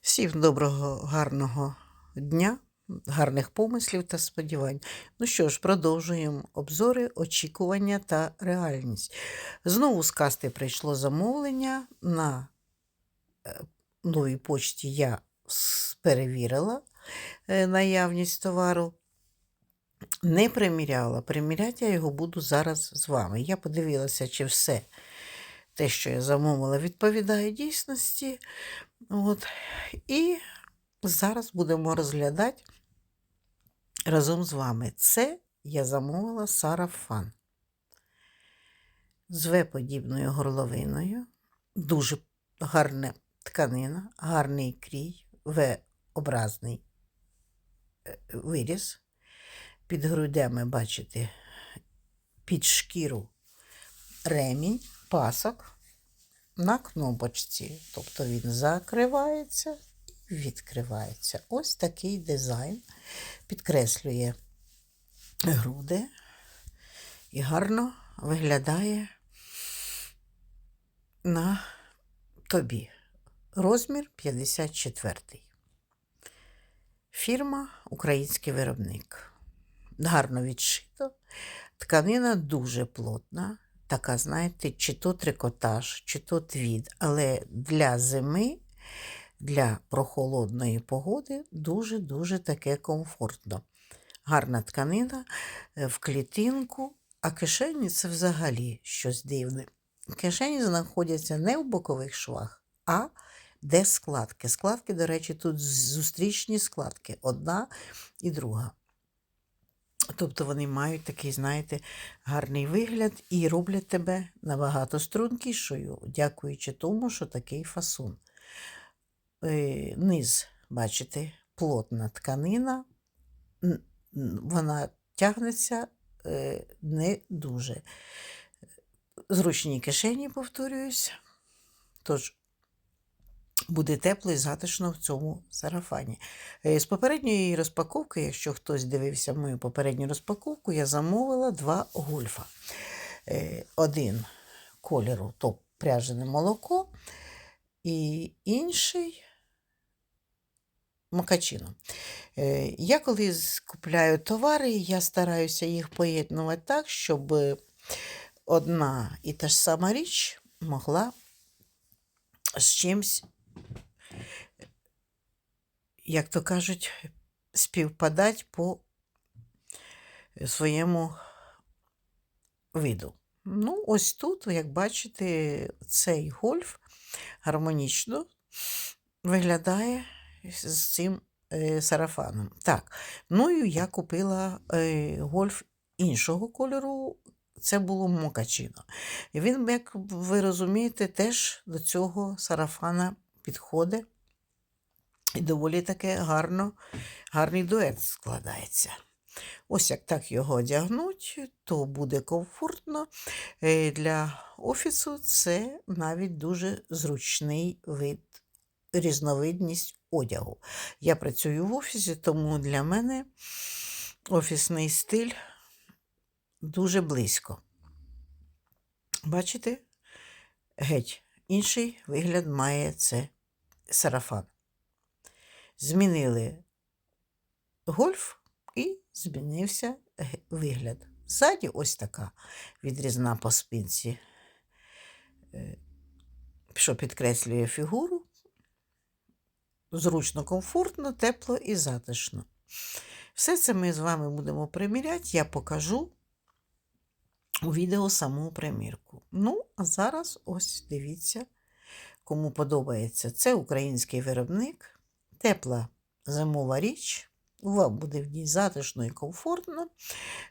Всім доброго, гарного дня, гарних помислів та сподівань. Ну що ж, продовжуємо обзори, очікування та реальність. Знову з касти прийшло замовлення на е, новій почті. Я перевірила е, наявність товару. Не приміряла. Приміряти я його буду зараз з вами. Я подивилася, чи все те, що я замовила, відповідає дійсності. От. І зараз будемо розглядати разом з вами. Це я замовила сарафан з В-подібною горловиною. Дуже гарна тканина, гарний крій, В-образний е, виріз. Під грудями, бачите, під шкіру ремінь, пасок на кнопочці. Тобто він закривається і відкривається. Ось такий дизайн підкреслює груди і гарно виглядає на тобі. Розмір 54. Фірма Український виробник. Гарно відшито. Тканина дуже плотна. Така, знаєте, чи то трикотаж, чи то твід. Але для зими, для прохолодної погоди дуже-дуже таке комфортно. Гарна тканина е, в клітинку, а кишені це взагалі щось дивне. Кишені знаходяться не в бокових швах, а де складки. Складки, до речі, тут зустрічні складки, одна і друга. Тобто вони мають такий, знаєте, гарний вигляд і роблять тебе набагато стрункішою, дякуючи тому, що такий фасон. Е, Низ, бачите, плотна тканина, вона тягнеться е, не дуже. Зручні кишені, повторююсь. Тож буде тепло і затишно в цьому сарафані. Е, З попередньої розпаковки, якщо хтось дивився мою попередню розпаковку, я замовила два гольфа. Е, Один кольору то пряжене молоко, і інший макачино. Е, Я коли купляю товари, я стараюся їх поєднувати так, щоб одна і та ж сама річ могла з чимсь як то кажуть, співпадати по своєму виду. Ну, ось тут, як бачите, цей гольф гармонічно виглядає з цим е, сарафаном. Так, ну і я купила е, гольф іншого кольору. Це було мокачино. Він, як ви розумієте, теж до цього сарафана підходить. І доволі таке гарно, гарний дует складається. Ось як так його одягнуть, то буде комфортно. Е, Для офісу це навіть дуже зручний вид, різновидність одягу. Я працюю в офісі, тому для мене офісний стиль дуже близько. Бачите? Геть інший вигляд має це сарафан змінили гольф і змінився вигляд. Ззаді ось така відрізна по спинці, е, що підкреслює фігуру. Зручно, комфортно, тепло і затишно. Все це ми з вами будемо приміряти, я покажу у відео саму примірку. Ну, а зараз ось дивіться, кому подобається. Це український виробник, тепла зимова річ. Вам буде в ній затишно і комфортно.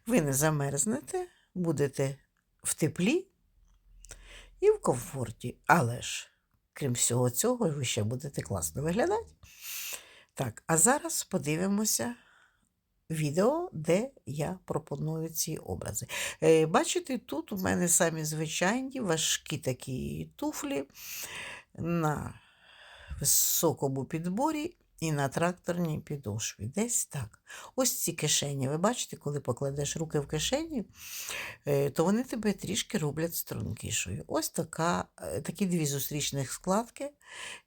Ви не замерзнете, будете в теплі і в комфорті. Але ж, крім всього цього, ви ще будете класно виглядати. Так, а зараз подивимося відео, де я пропоную ці образи. Е, Бачите, тут у мене самі звичайні важкі такі туфлі на високому підборі і на тракторній підошві. Десь так. Ось ці кишені. Ви бачите, коли покладеш руки в кишені, е, то вони тебе трішки роблять стрункішою. Ось така, е, такі дві зустрічних складки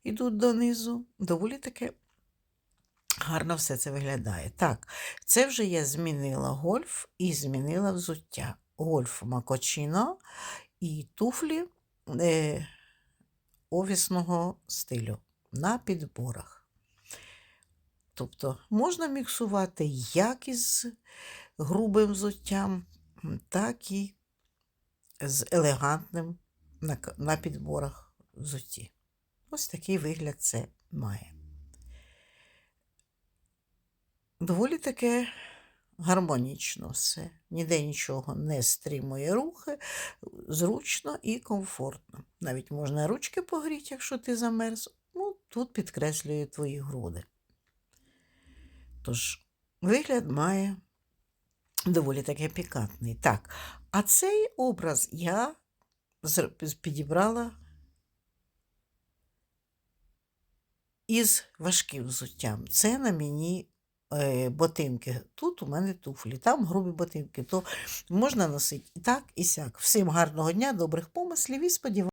йдуть донизу. Доволі таки гарно все це виглядає. Так, це вже я змінила гольф і змінила взуття. Гольф макочино і туфлі е, офісного стилю на підборах. Тобто можна міксувати як із грубим взуттям, так і з елегантним на, підборах взутті. Ось такий вигляд це має. Доволі таке гармонічно все. Ніде нічого не стримує рухи, зручно і комфортно. Навіть можна ручки погріти, якщо ти замерз. Тут підкреслює твої груди. Тож, вигляд має доволі таки пікантний. Так, а цей образ я підібрала із важким взуттям. Це на мені е, ботинки. Тут у мене туфлі, там грубі ботинки. То можна носити і так, і сяк. Всім гарного дня, добрих помислів і сподіваюся.